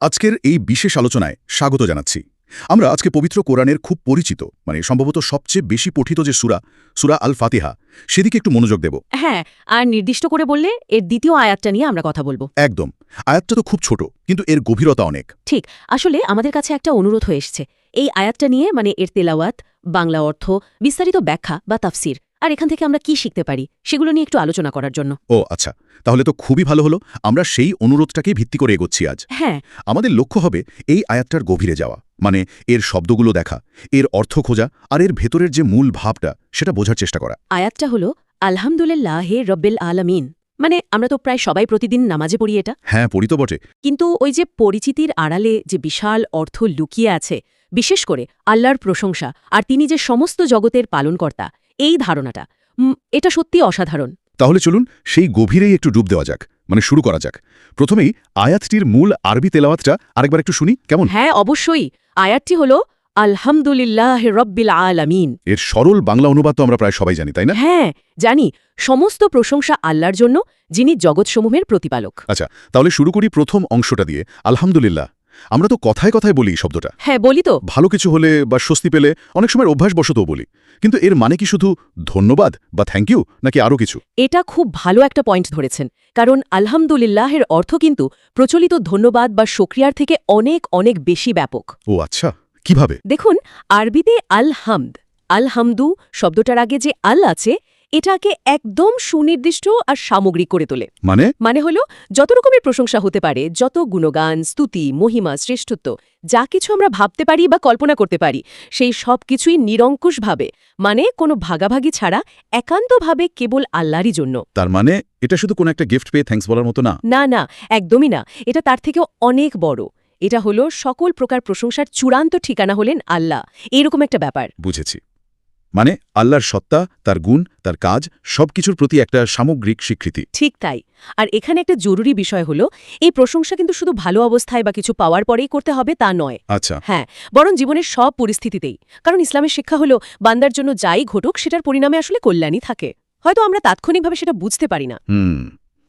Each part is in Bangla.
আজকের এই বিশেষ আলোচনায় স্বাগত জানাচ্ছি। আমরা আজকে পবিত্র কোরআনের খুব পরিচিত মানে সম্ভবত সবচেয়ে বেশি পঠিত যে সুরা সুরা আল ফাতিহা সেদিকে একটু মনোযোগ দেব। হ্যাঁ আর নির্দিষ্ট করে বললে এর দ্বিতীয় আয়াতটা নিয়ে আমরা কথা বলব। একদম। আয়াতটা তো খুব ছোট কিন্তু এর গভীরতা অনেক। ঠিক আসলে আমাদের কাছে একটা অনুরোধ হয়ে এসছে। এই আয়াতটা নিয়ে মানে এর তেলাওয়াত বাংলা অর্থ বিস্তারিত ব্যাখ্যা বা তাফসির। আর এখান থেকে আমরা কি শিখতে পারি সেগুলো নিয়ে একটু আলোচনা করার জন্য। ও আচ্ছা। তাহলে তো খুবই ভালো হলো। আমরা সেই অনুরোধটাকেই ভিত্তি করে এগোচ্ছি আজ। হ্যাঁ। আমাদের লক্ষ্য হবে এই আয়াতটার গভীরে যাওয়া। মানে এর শব্দগুলো দেখা এর অর্থ খোঁজা আর এর ভেতরের যে মূল ভাবটা সেটা বোঝার চেষ্টা করা। আয়াতটা হলো আলহামদুলিল্লাহ হে রব্বিল আলামিন। মানে আমরা তো প্রায় সবাই প্রতিদিন নামাজে পড়ি এটা। হ্যাঁ পড়ি তো বটে। কিন্তু ওই যে পরিচিতির আড়ালে যে বিশাল অর্থ লুকিয়ে আছে বিশেষ করে আল্লাহর প্রশংসা আর তিনি যে সমস্ত জগতের পালনকর্তা এই ধারণাটা। এটা সত্যি অসাধারণ। তাহলে চলুন সেই গভীরেই একটু ডুব দেওয়া যাক মানে শুরু করা যাক। প্রথমেই আয়াতটির মূল আরবি তেলাওয়াতটা আরেকবার একটু শুনি কেমন? হ্যাঁ অবশ্যই। আয়াতটি হল আলহামদুলিল্লাহ রব্বিল আলামিন। এর সরল বাংলা অনুবাদ তো আমরা প্রায় সবাই জানি তাই না? হ্যাঁ জানি। সমস্ত প্রশংসা আল্লাহর জন্য যিনি জগৎসমূহের প্রতিপালক। আচ্ছা তাহলে শুরু করি প্রথম অংশটা দিয়ে। আলহামদুলিল্লাহ। আমরা তো কথায় কথায় বলি এই শব্দটা। হ্যাঁ বলি তো। ভালো কিছু হলে বা স্বস্তি পেলে অনেক সময় অভ্যাসবশতও বলি। কিন্তু এর মানে কি শুধু ধন্যবাদ বা থ্যাংক ইউ নাকি আরও কিছু? এটা খুব ভালো একটা পয়েন্ট ধরেছেন। কারণ আলহামদুলিল্লাহের অর্থ কিন্তু প্রচলিত ধন্যবাদ বা সক্রিয়ার থেকে অনেক অনেক বেশি ব্যাপক। ও আচ্ছা কীভাবে? দেখুন আরবিতে আল হামদ আল হামদু শব্দটার আগে যে আল আছে এটাকে একদম সুনির্দিষ্ট আর সামগ্রিক করে তোলে। মানে? মানে হলো যত রকমের প্রশংসা হতে পারে যত গুণগান স্তুতি মহিমা শ্রেষ্ঠত্ব যা কিছু আমরা ভাবতে পারি বা কল্পনা করতে পারি সেই সব কিছুই নিরঙ্কুশভাবে মানে কোনো ভাগাভাগি ছাড়া একান্তভাবে কেবল আল্লাহরই জন্য। তার মানে এটা শুধু কোনো একটা গিফট পেয়ে থ্যাঙ্কস বলার মতো না? না না একদমই না। এটা তার থেকেও অনেক বড়। এটা হলো সকল প্রকার প্রশংসার চূড়ান্ত ঠিকানা হলেন আল্লাহ। এইরকম একটা ব্যাপার। বুঝেছি। মানে আল্লাহর সত্তা তার গুণ তার কাজ সবকিছুর প্রতি একটা সামগ্রিক স্বীকৃতি। ঠিক তাই। আর এখানে একটা জরুরি বিষয় হলো এই প্রশংসা কিন্তু শুধু ভালো অবস্থায় বা কিছু পাওয়ার পরেই করতে হবে তা নয়। আচ্ছা। হ্যাঁ বরং জীবনের সব পরিস্থিতিতেই। কারণ ইসলামের শিক্ষা হলো বান্দার জন্য যাই ঘটুক সেটার পরিণামে আসলে কল্যাণই থাকে। হয়তো আমরা তাৎক্ষণিকভাবে সেটা বুঝতে পারি না। হুম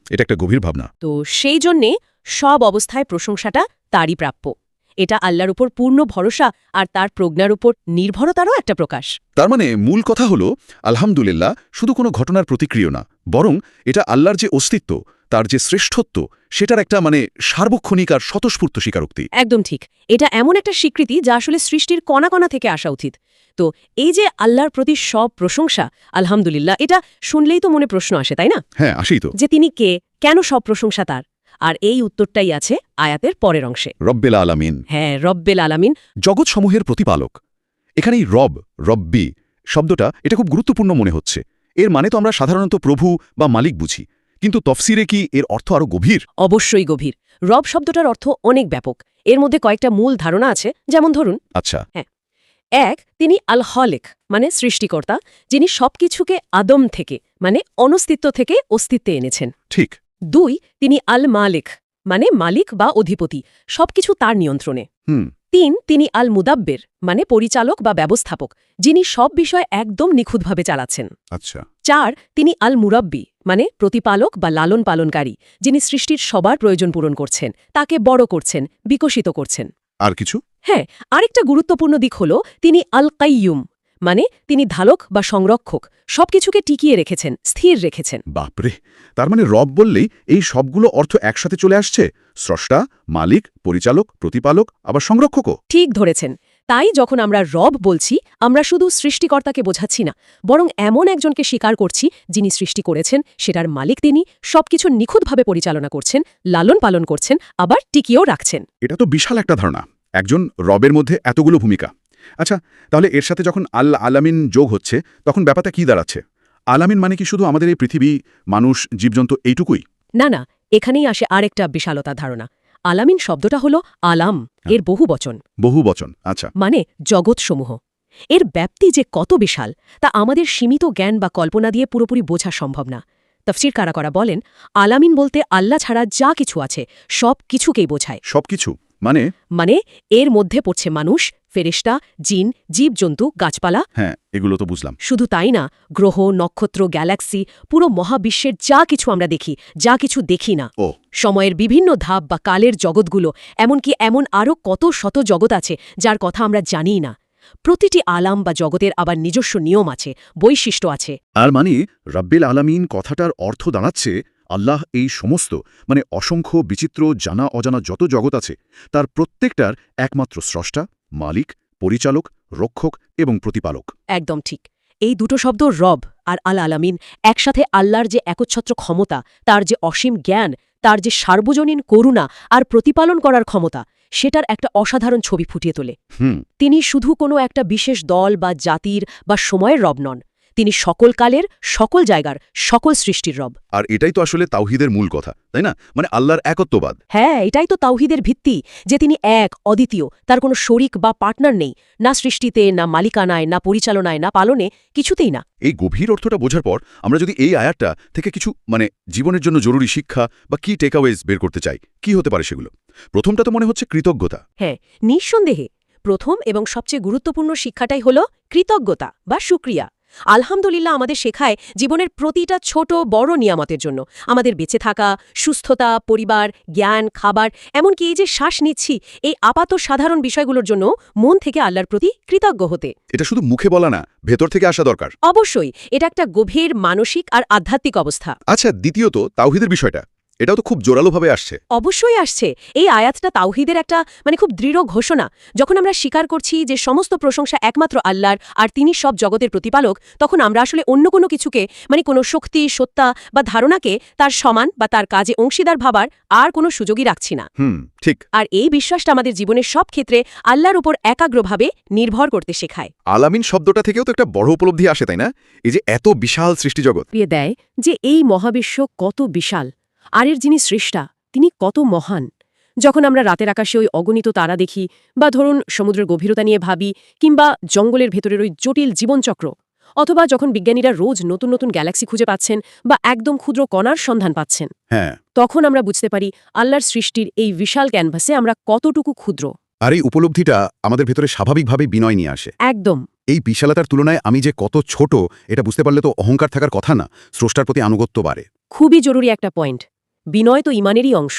এটা একটা গভীর ভাবনা। তো সেই জন্যে সব অবস্থায় প্রশংসাটা তারই প্রাপ্য। এটা আল্লাহর উপর পূর্ণ ভরসা আর তার প্রজ্ঞার উপর নির্ভরতারও একটা প্রকাশ। তার মানে মূল কথা হলো আলহামদুলিল্লাহ শুধু কোনো ঘটনার প্রতিক্রিয়া না বরং এটা আল্লাহর যে অস্তিত্ব তার যে শ্রেষ্ঠত্ব সেটার একটা মানে সার্বক্ষণিক আর স্বতঃস্ফূর্ত স্বীকারোক্তি। একদম ঠিক। এটা এমন একটা স্বীকৃতি যা আসলে সৃষ্টির কণা কণা থেকে আসা উচিত। তো এই যে আল্লাহর প্রতি সব প্রশংসা আলহামদুলিল্লাহ এটা শুনলেই তো মনে প্রশ্ন আসে তাই না? হ্যাঁ আসেই তো। যে তিনি কে কেন সব প্রশংসা তার? আর এই উত্তরটাই আছে আয়াতের পরের অংশে। রব্বেল আলামিন। হ্যাঁ রব্বেল আলামিন। জগৎসমূহের প্রতিপালক। এখানেই রব রব্বি শব্দটা এটা খুব গুরুত্বপূর্ণ মনে হচ্ছে। এর মানে তো আমরা সাধারণত প্রভু বা মালিক বুঝি। কিন্তু তফসিরে কি এর অর্থ আরও গভীর? অবশ্যই গভীর। রব শব্দটার অর্থ অনেক ব্যাপক। এর মধ্যে কয়েকটা মূল ধারণা আছে যেমন ধরুন আচ্ছা। হ্যাঁ এক তিনি আল হলেক মানে সৃষ্টিকর্তা যিনি সবকিছুকে আদম থেকে মানে অনস্তিত্ব থেকে অস্তিত্বে এনেছেন। ঠিক। দুই তিনি আল মালিক মানে মালিক বা অধিপতি সবকিছু তার নিয়ন্ত্রণে। তিন তিনি আল মুদাব্বের মানে পরিচালক বা ব্যবস্থাপক যিনি সব বিষয় একদম নিখুঁতভাবে চালাচ্ছেন। আচ্ছা। চার তিনি আল মুরাব্বি মানে প্রতিপালক বা লালন পালনকারী যিনি সৃষ্টির সবার প্রয়োজন পূরণ করছেন তাকে বড় করছেন বিকশিত করছেন। আর কিছু? হ্যাঁ আরেকটা গুরুত্বপূর্ণ দিক হল তিনি আল কাইয়ুম মানে তিনি ধালক বা সংরক্ষক সবকিছুকে টিকিয়ে রেখেছেন স্থির রেখেছেন। বাপরে তার মানে রব বললেই এই সবগুলো অর্থ একসাথে চলে আসছে? স্রষ্টা মালিক পরিচালক প্রতিপালক আবার সংরক্ষকও? ঠিক ধরেছেন। তাই যখন আমরা রব বলছি আমরা শুধু সৃষ্টিকর্তাকে বোঝাচ্ছি না বরং এমন একজনকে স্বীকার করছি যিনি সৃষ্টি করেছেন সেটার মালিক তিনি সবকিছু নিখুঁতভাবে পরিচালনা করছেন লালন পালন করছেন আবার টিকিয়েও রাখছেন। এটা তো বিশাল একটা ধারণা। একজন রবের মধ্যে এতগুলো ভূমিকা। আচ্ছা তাহলে এর সাথে যখন আল আলামিন যোগ হচ্ছে তখন ব্যাপারটা কি দাঁড়াচ্ছে? আলামিন মানে কি শুধু আমাদের এই পৃথিবী মানুষ জীবজন্তু এইটুকুই? না না এখানেই আসে আরেকটা বিশালতা ধারণা। আলামিন শব্দটা হল আলাম এর বহু বচন। বহু বচন আচ্ছা। মানে জগৎসমূহ। এর ব্যাপ্তি যে কত বিশাল তা আমাদের সীমিত জ্ঞান বা কল্পনা দিয়ে পুরোপুরি বোঝা সম্ভব না। তফসির কারা করা বলেন আলামিন বলতে আল্লাহ ছাড়া যা কিছু আছে সব কিছুকেই বোঝায়। সবকিছু? মানে? মানে এর মধ্যে পড়ছে মানুষ ফেরেশতা জিন জীবজন্তু গাছপালা। হ্যাঁ এগুলো তো বুঝলাম। শুধু তাই না গ্রহ নক্ষত্র গ্যালাক্সি পুরো মহাবিশ্বের যা কিছু আমরা দেখি যা কিছু দেখি না। ও। সময়ের বিভিন্ন ধাপ বা কালের জগৎগুলো এমনকি এমন আরও কত শত জগৎ আছে যার কথা আমরা জানিই না। প্রতিটি আলাম বা জগতের আবার নিজস্ব নিয়ম আছে বৈশিষ্ট্য আছে। আর মানে রাব্বিল আলামিন কথাটার অর্থ দাঁড়াচ্ছে আল্লাহ এই সমস্ত মানে অসংখ্য বিচিত্র জানা অজানা যত জগৎ আছে তার প্রত্যেকটার একমাত্র স্রষ্টা মালিক পরিচালক রক্ষক এবং প্রতিপালক। একদম ঠিক। এই দুটো শব্দ রব আর আল আলামিন একসাথে আল্লাহর যে একচ্ছত্র ক্ষমতা তার যে অসীম জ্ঞান তার যে সার্বজনীন করুণা আর প্রতিপালন করার ক্ষমতা সেটার একটা অসাধারণ ছবি ফুটিয়ে তোলে। হুম। তিনি শুধু কোনো একটা বিশেষ দল বা জাতির বা সময়ের রব নন। তিনি সকল কালের সকল জায়গার সকল সৃষ্টির রব। আর এটাই তো আসলে তাওহিদের মূল কথা তাই না? মানে আল্লাহর একত্ববাদ। হ্যাঁ এটাই তো তাওহিদের ভিত্তি যে তিনি এক অদ্বিতীয় তার কোনো শরিক বা পার্টনার নেই না সৃষ্টিতে না মালিকানায় না পরিচালনায় না পালনে কিছুতেই না। এই গভীর অর্থটা বোঝার পর আমরা যদি এই আয়াতটা থেকে কিছু মানে জীবনের জন্য জরুরি শিক্ষা বা কি টেকঅ্যাওয়েজ বের করতে চাই কি হতে পারে সেগুলো? প্রথমটা তো মনে হচ্ছে কৃতজ্ঞতা। হ্যাঁ নিঃসন্দেহে। প্রথম এবং সবচেয়ে গুরুত্বপূর্ণ শিক্ষাটাই হল কৃতজ্ঞতা বা সুক্রিয়া আলহামদুলিল্লাহ আমাদের শেখায় জীবনের প্রতিটা ছোট বড় নিয়ামতের জন্য। আমাদের বেঁচে থাকা সুস্থতা পরিবার জ্ঞান খাবার এমনকি এই যে শ্বাস নিচ্ছি এই আপাত সাধারণ বিষয়গুলোর জন্য মন থেকে আল্লাহর প্রতি কৃতজ্ঞ হতে। এটা শুধু মুখে বলা না ভেতর থেকে আসা দরকার। অবশ্যই এটা একটা গভীর মানসিক আর আধ্যাত্মিক অবস্থা। আচ্ছা দ্বিতীয়ত তাওহিদের বিষয়টা। এটাও তো খুব জোরালোভাবে আসছে। অবশ্যই আসছে। এই আয়াতটা তাওহিদের একটা মানে খুব দৃঢ় ঘোষণা। যখন আমরা স্বীকার করছি যে সমস্ত প্রশংসা একমাত্র আল্লাহর আর তিনি সব জগতের প্রতিপালক তখন আমরা আসলে অন্য কোনো কিছুকে মানে কোনো শক্তি সত্তা বা ধারণাকে তার সমান বা তার কাজে অংশীদার ভাবার আর কোনো সুযোগই রাখছি না। হুম ঠিক। আর এই বিশ্বাসটা আমাদের জীবনের সব ক্ষেত্রে আল্লাহর উপর একাগ্রভাবে নির্ভর করতে শেখায়। আলামিন শব্দটা থেকেও তো একটা বড় উপলব্ধি আসে তাই না? এই যে এত বিশাল সৃষ্টিজগৎ দেয় যে এই মহাবিশ্ব কত বিশাল। আর এর যিনি সৃষ্টা তিনি কত মহান। যখন আমরা রাতের আকাশে ওই অগণিত তারা দেখি বা ধরুন সমুদ্রের গভীরতা নিয়ে ভাবি কিংবা জঙ্গলের ভেতরের ওই জটিল জীবনচক্র অথবা যখন বিজ্ঞানীরা রোজ নতুন নতুন গ্যালাক্সি খুঁজে পাচ্ছেন বা একদম ক্ষুদ্র কণার সন্ধান পাচ্ছেন হ্যাঁ। তখন আমরা বুঝতে পারি আল্লাহর সৃষ্টির এই বিশাল ক্যানভাসে আমরা কতটুকু ক্ষুদ্র। আর এই উপলব্ধিটা আমাদের ভেতরে স্বাভাবিকভাবে বিনয় নিয়ে আসে। একদম। এই বিশালতার তুলনায় আমি যে কত ছোট এটা বুঝতে পারলে তো অহংকার থাকার কথা না স্রষ্টার প্রতি আনুগত্য বাড়ে। খুবই জরুরি একটা পয়েন্ট। বিনয় তো ইমানেরই অংশ।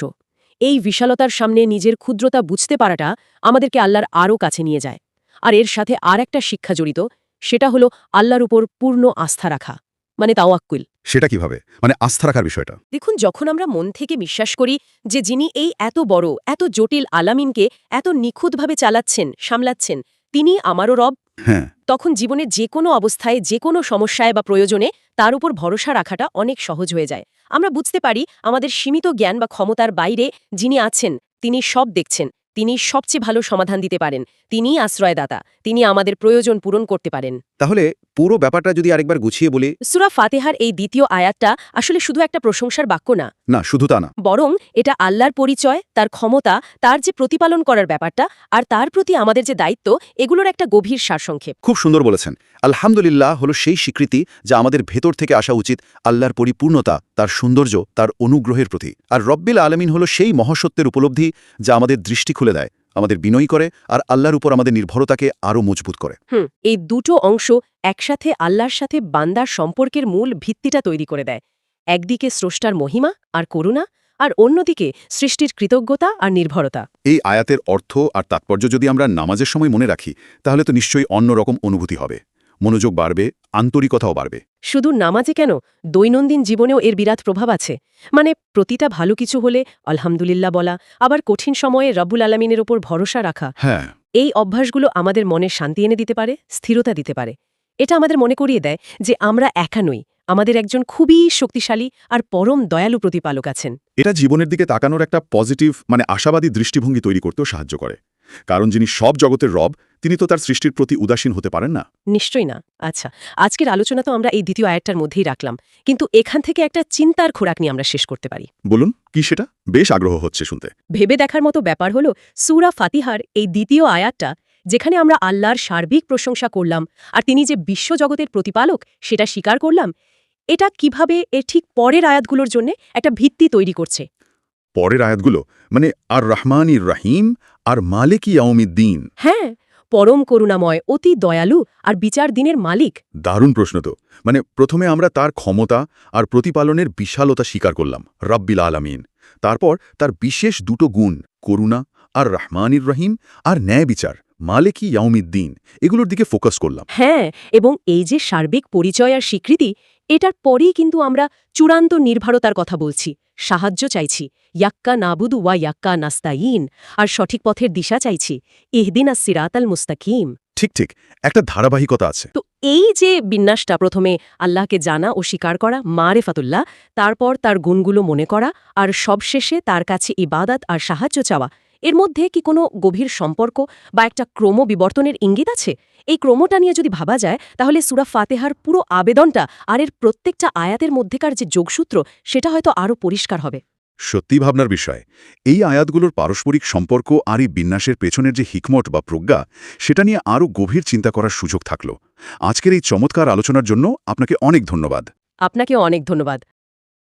এই বিশালতার সামনে নিজের ক্ষুদ্রতা বুঝতে পারাটা আমাদেরকে আল্লাহর আরও কাছে নিয়ে যায়। আর এর সাথে আর একটা শিক্ষা জড়িত সেটা হলো আল্লাহর উপর পূর্ণ আস্থা রাখা মানে তাওয়াক্কুল। সেটা কীভাবে? মানে আস্থা রাখার বিষয়টা। দেখুন যখন আমরা মন থেকে বিশ্বাস করি যে যিনি এই এত বড় এত জটিল আলামিনকে এত নিখুঁতভাবে চালাচ্ছেন সামলাচ্ছেন তিনি আমারও রব। হ্যাঁ। তখন জীবনে যে কোনো অবস্থায় যে কোনো সমস্যায় বা প্রয়োজনে তার উপর ভরসা রাখাটা অনেক সহজ হয়ে যায়। আমরা বুঝতে পারি আমাদের সীমিত জ্ঞান বা ক্ষমতার বাইরে যিনি আছেন তিনি সব দেখছেন। তিনি সবচেয়ে ভালো সমাধান দিতে পারেন। তিনিই আশ্রয়দাতা। তিনি আমাদের প্রয়োজন পূরণ করতে পারেন। তাহলে পুরো ব্যাপারটা যদি আরেকবার গুছিয়ে বলি। সুরা ফাতেহার এই দ্বিতীয় আয়াতটা আসলে শুধু একটা প্রশংসার বাক্য না। না শুধু তা না। বরং এটা আল্লাহর পরিচয় তার ক্ষমতা তার যে প্রতিপালন করার ব্যাপারটা আর তার প্রতি আমাদের যে দায়িত্ব এগুলোর একটা গভীর সারসংক্ষেপ। খুব সুন্দর বলেছেন। আলহামদুলিল্লাহ হলো সেই স্বীকৃতি যা আমাদের ভেতর থেকে আসা উচিত আল্লাহর পরিপূর্ণতা তার সৌন্দর্য তার অনুগ্রহের প্রতি। আর রব্বিল আলমিন হলো সেই মহাসত্যের উপলব্ধি যা আমাদের দৃষ্টি খুলে দেয় আমাদের বিনয়ী করে আর আল্লাহর উপর আমাদের নির্ভরতাকে আরও মজবুত করে। হুম এই দুটো অংশ একসাথে আল্লাহর সাথে বান্দার সম্পর্কের মূল ভিত্তিটা তৈরি করে দেয়। একদিকে স্রষ্টার মহিমা আর করুণা আর অন্যদিকে সৃষ্টির কৃতজ্ঞতা আর নির্ভরতা। এই আয়াতের অর্থ আর তাৎপর্য যদি আমরা নামাজের সময় মনে রাখি তাহলে তো নিশ্চয়ই অন্যরকম অনুভূতি হবে। মনোযোগ বাড়বে আন্তরিকতাও বাড়বে। শুধু নামাজে কেন? দৈনন্দিন জীবনেও এর বিরাট প্রভাব আছে। মানে প্রতিটা ভালো কিছু হলে আলহামদুলিল্লাহ বলা আবার কঠিন সময়ে রব্বুল আলমিনের ওপর ভরসা রাখা। হ্যাঁ। এই অভ্যাসগুলো আমাদের মনে শান্তি এনে দিতে পারে স্থিরতা দিতে পারে। এটা আমাদের মনে করিয়ে দেয় যে আমরা একা নই আমাদের একজন খুবই শক্তিশালী আর পরম দয়ালু প্রতিপালক আছেন। এটা জীবনের দিকে তাকানোর একটা পজিটিভ মানে আশাবাদী দৃষ্টিভঙ্গি তৈরি করতেও সাহায্য করে। কারণ যিনি সব জগতের রব তিনি তো তার সৃষ্টির প্রতি উদাসীন হতে পারেন না। নিশ্চয়ই না। আচ্ছা আজকের আলোচনা তো আমরা এই দ্বিতীয় আয়াতটার মধ্যেই রাখলাম। কিন্তু এখান থেকে একটা চিন্তার খোরাক নিয়ে আমরা শেষ করতে পারি। বলুন কি সেটা? বেশ আগ্রহ হচ্ছে শুনতে। ভেবে দেখার মতো ব্যাপার হলো সুরা ফাতিহার এই দ্বিতীয় আয়াতটা যেখানে আমরা আল্লাহর সার্বিক প্রশংসা করলাম আর তিনি যে বিশ্বজগতের প্রতিপালক সেটা স্বীকার করলাম এটা কীভাবে এর ঠিক পরের আয়াতগুলোর জন্য একটা ভিত্তি তৈরি করছে? পরের আয়াতগুলো মানে আর রহমান ইর রাহিম আর মালিক ইয়াউমিদ্দিন। হ্যাঁ পরম করুণাময় অতি দয়ালু আর বিচার দিনের মালিক। দারুণ প্রশ্ন তো। মানে প্রথমে আমরা তার ক্ষমতা আর প্রতিপালনের বিশালতা স্বীকার করলাম রব্বিল আলামিন। তারপর তার বিশেষ দুটো গুণ করুণা আর রহমানির রহিম আর ন্যায় বিচার মালেকি ইয়াউমিদ্দিন এগুলোর দিকে ফোকাস করলাম। হ্যাঁ এবং এই যে সার্বিক পরিচয় আর স্বীকৃতি এটার পরেই কিন্তু আমরা চূড়ান্ত নির্ভরতার কথা বলছি। সাহায্য চাইছি। ইয়াক্কা নাবুদু ওয়া ইয়াক্কা নাস্তাইন আর সঠিক পথের দিশা চাইছি। ইহদিন আর সিরাত আল মুস্তাকিম। ঠিক ঠিক। একটা ধারাবাহিকতা আছে। তো এই যে বিন্যাসটা প্রথমে আল্লাহকে জানা ও স্বীকার করা মারেফাতুল্লাহ তারপর তার গুণগুলো মনে করা আর সবশেষে তার কাছে ইবাদাত আর সাহায্য চাওয়া এর মধ্যে কি কোনো গভীর সম্পর্ক বা একটা ক্রম বিবর্তনের ইঙ্গিত আছে? এই ক্রমটা নিয়ে যদি ভাবা যায় তাহলে সুরা ফাতেহার পুরো আবেদনটা আর এর প্রত্যেকটা আয়াতের মধ্যেকার যে যোগসূত্র সেটা হয়তো আরও পরিষ্কার হবে। সত্যি ভাবনার বিষয় এই আয়াতগুলোর পারস্পরিক সম্পর্ক আর এই বিন্যাসের পেছনের যে হিকমট বা প্রজ্ঞা সেটা নিয়ে আরও গভীর চিন্তা করার সুযোগ থাকল। আজকের এই চমৎকার আলোচনার জন্য আপনাকে অনেক ধন্যবাদ। আপনাকে অনেক ধন্যবাদ।